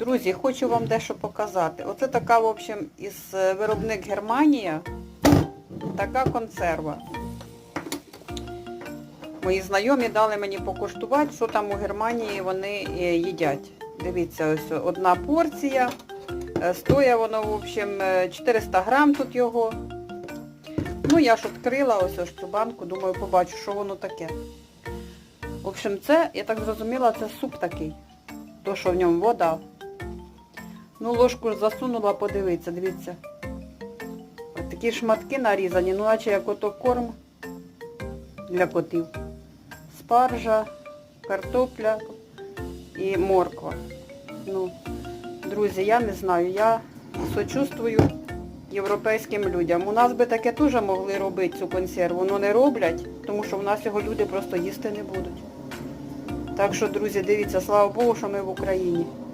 Друзі, хочу вам дещо показати. Оце така, в общем, із е, виробник Германія. Така консерва. Мої знайомі дали мені покуштувати, що там у Германії вони е, їдять. Дивіться, ось одна порція. Е, Стоїть воно, в общем, е, 400 грам тут його. Ну, я ж відкрила ось ось цю банку, думаю, побачу, що воно таке. В общем, це, я так зрозуміла, це суп такий. То, що в ньому вода. Ну, ложку засунула, подивіться, дивіться. От такі шматки нарізані, ну наче як ото корм для котів. Спаржа, картопля і морква. Ну, друзі, я не знаю, я сочувствую європейським людям. У нас би таке теж могли робити цю консерву, але не роблять, тому що в нас його люди просто їсти не будуть. Так що, друзі, дивіться, слава Богу, що ми в Україні.